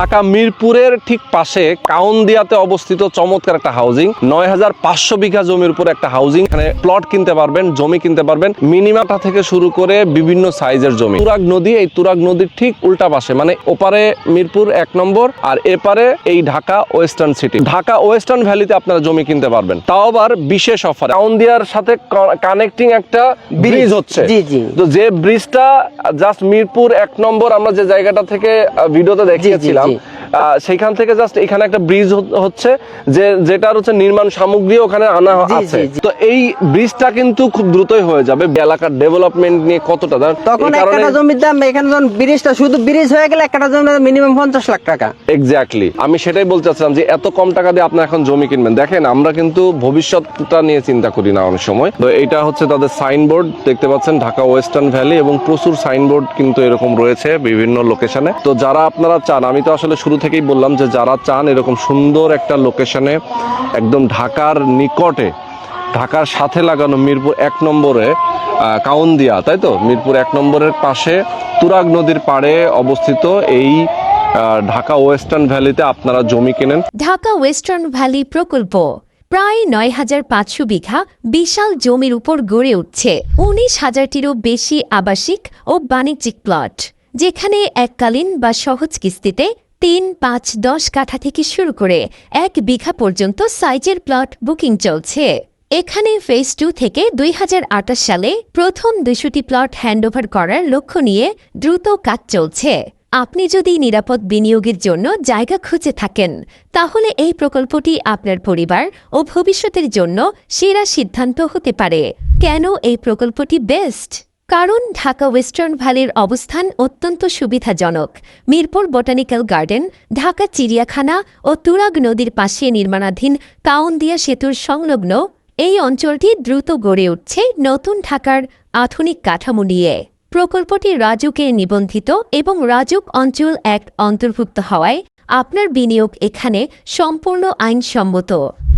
ঢাকা মিরপুরের ঠিক পাশে কাউন্দিয়াতে অবস্থিত চমৎকার একটা হাউজিং নয় হাজার পাঁচশো বিঘা জমির উপর একটা হাউজিং এখানে প্লট কিনতে পারবেন জমি কিনতে পারবেন। মিনিমামটা থেকে শুরু করে বিভিন্ন সাইজের জমি। তুরাগ নদী এই তুরাগ নদীর ঠিক উল্টা পাশে মানে ওপারে মিরপুর এক নম্বর আর এপারে এই Dhaka western city. Dhaka western ভ্যালিতে আপনারা জমি কিনতে পারবেন। তাও আবার বিশেষ অফার কাউন্দিয়ার সাথে কানেক্টিং একটা ব্রিজ হচ্ছে। তো যে ব্রিজটা জাস্ট মিরপুর এক নম্বর আমরা যে জায়গাটা থেকে ভিডিওতে দেখিয়েছিলাম সেইখান থেকে জাস্ট এখানে একটা ব্রিজ হচ্ছে যে যেটার হচ্ছে নির্মাণ সামগ্রী ওখানে আনা আছে। তো এই ব্রিজটা কিন্তু খুব দ্রুতই হয়ে যাবে। এলাকার ডেভেলপমেন্ট নিয়ে কতটা? তখন একটা জমির দাম এখানে যখন ব্রিজটা শুধু ব্রিজ হয়ে গেলে একটা জমির মিনিমাম পঞ্চাশ লাখ টাকা। এক্স্যাক্টলি আমি সেটাই বলতে চাচ্ছিলাম যে এত কম টাকা দিয়ে আপনি এখন জমি কিনবেন। দেখেন আমরা কিন্তু ভবিষ্যৎটা নিয়ে চিন্তা করি না অনেক সময়। তো এটা হচ্ছে তাদের সাইনবোর্ড দেখতে পাচ্ছেন ঢাকা ওয়েস্টার্ন ভ্যালি এবং প্রচুর সাইনবোর্ড কিন্তু এরকম রয়েছে বিভিন্ন লোকেশনে তো যারা আপনারা চান আমি তো আসলে শুরু থেকেই বললাম যে যারা চান এরকম সুন্দর একটা লোকেশনে একদম ঢাকার নিকটে, ঢাকার সাথে লাগানো মিরপুর এক নম্বরে কাউন্দিয়া, তাই তো? মিরপুর এক নম্বরের পাশে তুরাগ নদীর পাড়ে অবস্থিত এই ঢাকা ওয়েস্টার্ন ভ্যালিতে আপনারা জমি কেনেন। ঢাকা ওয়েস্টার্ন ভ্যালি প্রকল্প। প্রায় নয় হাজার পাঁচশো বিঘা বিশাল জমির উপর গড়ে উঠছে। উনিশ হাজারটিরও বেশি আবাসিক ও বাণিজ্যিক প্লট, যেখানে এককালীন বা সহজ কিস্তিতে তিন পাঁচ দশ কাঠা থেকে শুরু করে এক বিঘা পর্যন্ত সাইজের প্লট বুকিং চলছে। এখানে ফেজ টু থেকে দুই হাজার আঠাশ সালে প্রথম দুশোটি প্লট হ্যান্ডওভার করার লক্ষ্য নিয়ে দ্রুত কাজ চলছে। আপনি যদি নিরাপদ বিনিয়োগের জন্য জায়গা খুঁজে থাকেন, তাহলে এই প্রকল্পটি আপনার পরিবার ও ভবিষ্যতের জন্য সেরা সিদ্ধান্ত হতে পারে। কেন এই প্রকল্পটি বেস্ট কারণ ঢাকা ওয়েস্টার্ন ভ্যালির অবস্থান অত্যন্ত সুবিধাজনক। মিরপুর বোটানিক্যাল গার্ডেন, ঢাকা চিড়িয়াখানা ও তুরাগ নদীর পাশে নির্মাণাধীন কাউন্দিয়া সেতুর সংলগ্ন এই অঞ্চলটি দ্রুত গড়ে উঠছে নতুন ঢাকার আধুনিক কাঠামো নিয়ে। প্রকল্পটি রাজুকে নিবন্ধিত এবং রাজুক অঞ্চল এক অন্তর্ভুক্ত হওয়ায় আপনার বিনিয়োগ এখানে সম্পূর্ণ আইনসম্মত।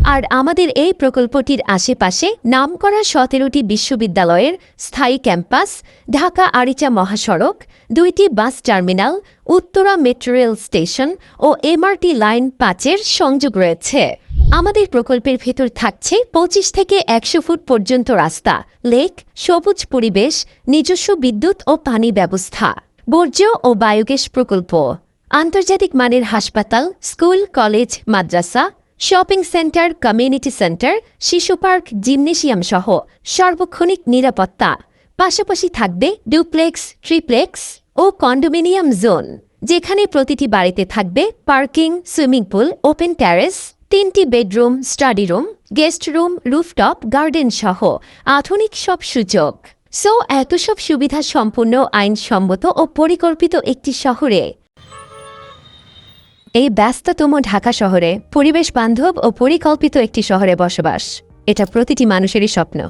আর আমাদের এই প্রকল্পটির আশেপাশে নামকরা সতেরোটি বিশ্ববিদ্যালয়ের স্থায়ী ক্যাম্পাস, ঢাকা আরিচা মহাসড়ক, দুইটি bus terminal, Uttara metro rail station ও এমআরটি লাইন পাঁচের সংযোগ রয়েছে। আমাদের প্রকল্পের ভেতর থাকছে পঁচিশ থেকে একশো ফুট পর্যন্ত রাস্তা, লেক, সবুজ পরিবেশ, নিজস্ব বিদ্যুৎ ও পানি ব্যবস্থা, বর্জ্য ও বায়োগ্যাস প্রকল্প, আন্তর্জাতিক মানের হাসপাতাল, স্কুল, কলেজ, মাদ্রাসা শপিং সেন্টার কমিউনিটি সেন্টার শিশু পার্ক জিমনেশিয়াম সহ সার্বক্ষণিক নিরাপত্তা। পাশাপাশি থাকবে ডুপ্লেক্স ট্রিপ্লেক্স ও কন্ডোমিনিয়াম জোন যেখানে প্রতিটি বাড়িতে থাকবে parking swimming pool open terrace তিনটি bedroom study room guest room rooftop garden সহ আধুনিক সব সুযোগ। সো এত সব সুবিধা সম্পূর্ণ আইনসম্মত ও পরিকল্পিত একটি শহরে এই ব্যস্ততম ঢাকা শহরে পরিবেশ বান্ধব ও পরিকল্পিত একটি শহরে বসবাস। এটা প্রতিটি মানুষেরই স্বপ্ন।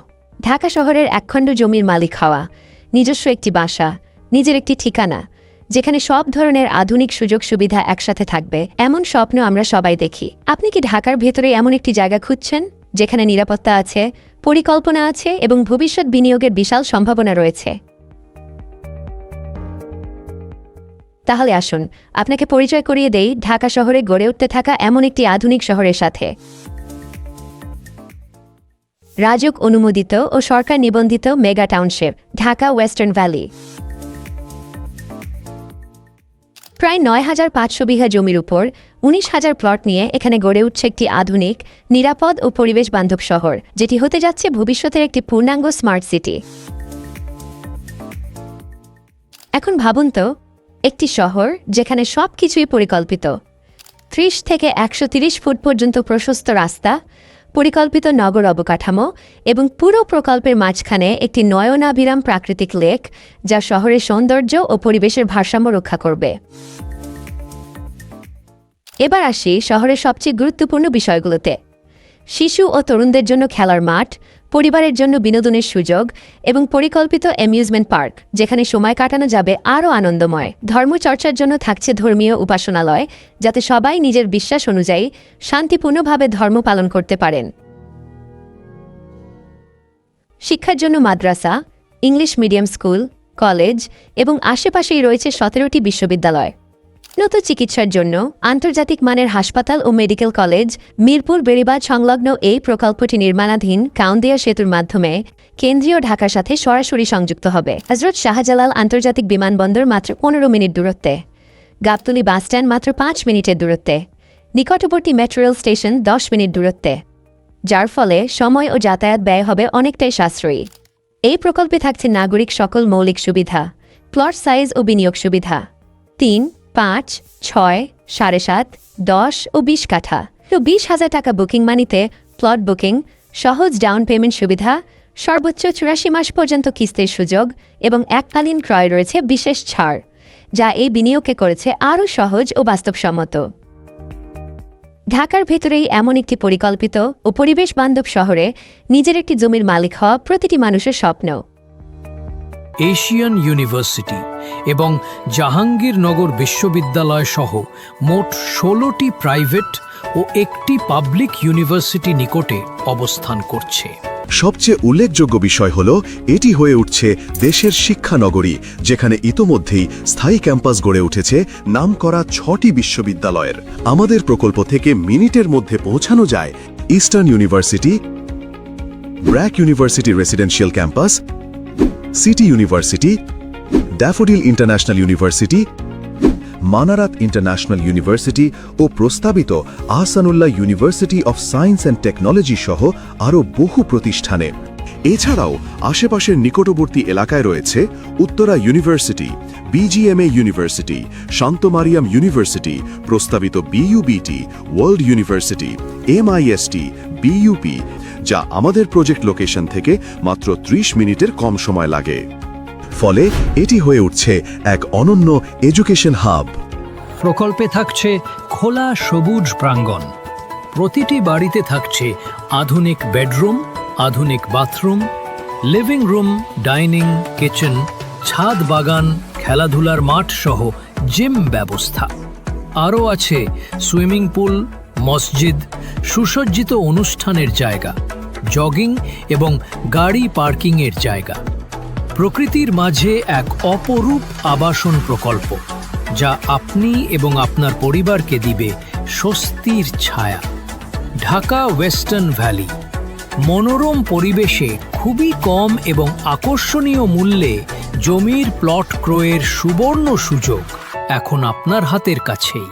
ঢাকা শহরের একখণ্ড জমির মালিক হওয়া, নিজস্ব একটি বাসা, নিজের একটি ঠিকানা, যেখানে সব ধরনের আধুনিক সুযোগ সুবিধা একসাথে থাকবে, এমন স্বপ্ন আমরা সবাই দেখি। আপনি কি ঢাকার ভেতরে এমন একটি জায়গা খুঁজছেন, যেখানে নিরাপত্তা আছে, পরিকল্পনা আছে এবং ভবিষ্যৎ বিনিয়োগের বিশাল সম্ভাবনা রয়েছে? তাহলে আসুন, আপনাকে পরিচয় করিয়ে দেই, ঢাকা শহরে গড়ে উঠতে থাকা এমন একটি আধুনিক শহরের সাথে। রাজক অনুমোদিত ও সরকার নিবন্ধিত mega township, Dhaka western valley. প্রায় নয় হাজার পাঁচশো বিঘা জমির উপর উনিশ হাজার প্লট নিয়ে এখানে গড়ে উঠছে একটি আধুনিক, নিরাপদ ও পরিবেশ বান্ধব শহর, যেটি হতে যাচ্ছে ভবিষ্যতের একটি পূর্ণাঙ্গ স্মার্ট সিটি। এখন ভাবুন তো একটি শহর যেখানে সব কিছুই পরিকল্পিত। ত্রিশ থেকে একশো ফুট পর্যন্ত প্রশস্ত রাস্তা, পরিকল্পিত নগর অবকাঠামো এবং পুরো প্রকল্পের মাঝখানে একটি নয়নাভিরাম প্রাকৃতিক লেক যা শহরের সৌন্দর্য ও পরিবেশের ভারসাম্য রক্ষা করবে। এবার আসি শহরের সবচেয়ে গুরুত্বপূর্ণ বিষয়গুলোতে। শিশু ও তরুণদের জন্য খেলার মাঠ পরিবারের জন্য বিনোদনের সুযোগ এবং পরিকল্পিত অ্যামিউজমেন্ট পার্ক যেখানে সময় কাটানো যাবে আরও আনন্দময়। ধর্মচর্চার জন্য থাকছে ধর্মীয় উপাসনালয়, যাতে সবাই নিজের বিশ্বাস অনুযায়ী শান্তিপূর্ণভাবে ধর্ম পালন করতে পারেন। শিক্ষার জন্য মাদ্রাসা, ইংলিশ মিডিয়াম স্কুল, কলেজ এবং আশেপাশেই রয়েছে সতেরোটি বিশ্ববিদ্যালয়। উন্নত চিকিৎসার জন্য আন্তর্জাতিক মানের হাসপাতাল ও মেডিকেল কলেজ, মিরপুর বেড়িবাঁধ সংলগ্ন এই প্রকল্পটি নির্মাণাধীন কাউন্দিয়া সেতুর মাধ্যমে কেন্দ্রীয় ঢাকার সাথে সরাসরি সংযুক্ত হবে। হজরত শাহজালাল আন্তর্জাতিক বিমানবন্দর মাত্র পনেরো মিনিট দূরত্বে। গাবতলী বাসস্ট্যান্ড মাত্র পাঁচ মিনিটের দূরত্বে। নিকটবর্তী মেট্রো রেল স্টেশন দশ মিনিট দূরত্বে। যার ফলে সময় ও যাতায়াত ব্যয় হবে অনেকটাই সাশ্রয়ী। এই প্রকল্পে থাকছে নাগরিক সকল মৌলিক সুবিধা, প্লট সাইজ ও বিনিয়োগ সুবিধা। তিন পাঁচ, ছয়, সাড়ে সাত, দশ ও বিশ কাঠা। তো বিশ হাজার টাকা বুকিং মানিতে প্লট বুকিং, সহজ ডাউন পেমেন্ট সুবিধা, সর্বোচ্চ চুরাশি মাস পর্যন্ত কিস্তির সুযোগ এবং এককালীন ক্রয় রয়েছে বিশেষ ছাড়, যা এই বিনিয়োগকে করেছে আরও সহজ ও বাস্তবসম্মত। ঢাকার ভেতরেই এমন একটি পরিকল্পিত ও পরিবেশ বান্ধব শহরে নিজের একটি জমির মালিক হওয়া প্রতিটি মানুষের স্বপ্ন। এশিয়ান ইউনিভার্সিটি এবং জাহাঙ্গীরনগর বিশ্ববিদ্যালয় সহ মোট ষোলোটি প্রাইভেট ও একটি পাবলিক ইউনিভার্সিটি নিকটে অবস্থান করছে। সবচেয়ে উল্লেখযোগ্য বিষয় হল, এটি হয়ে উঠছে দেশের শিক্ষানগরী, যেখানে ইতোমধ্যেই স্থায়ী ক্যাম্পাস গড়ে উঠেছে নামকরা ছটি বিশ্ববিদ্যালয়ের। আমাদের প্রকল্প থেকে মিনিটের মধ্যে পৌঁছানো যায় Eastern University, BRAC University residential campus City University, Daffodil International University, Manarat International University ও প্রস্তাবিত Ahsanullah University of Science and Technology সহ আরও বহু প্রতিষ্ঠানে। এছাড়াও আশেপাশের নিকটবর্তী এলাকায় রয়েছে Uttara University, BGMEA University Shantomariam University, প্রস্তাবিত BUBT, World University, MIST, BUP যা আমাদের প্রজেক্ট লোকেশন থেকে মাত্র ত্রিশ মিনিটের কম সময় লাগে। ফলে এটি হয়ে উঠছে এক অনন্য এডুকেশন হাব। প্রকল্পে থাকছে খোলা সবুজ প্রাঙ্গণ। প্রতিটি বাড়িতে থাকছে আধুনিক বেডরুম, আধুনিক bathroom, living room, dining, kitchen, ছাদ বাগান, খেলাধুলার মাঠ সহ জিম ব্যবস্থা। আরও আছে সুইমিং পুল, মসজিদ, সুসজ্জিত অনুষ্ঠানের জায়গা। জগিং এবং গাড়ি পার্কিংয়ের জায়গা। প্রকৃতির মাঝে এক অপরূপ আবাসন প্রকল্প, যা আপনি এবং আপনার পরিবারকে দিবে স্বস্তির ছায়া। ঢাকা ওয়েস্টার্ন ভ্যালি, মনোরম পরিবেশে খুবই কম এবং আকর্ষণীয় মূল্যে জমির প্লট ক্রয়ের সুবর্ণ সুযোগ এখন আপনার হাতের কাছেই।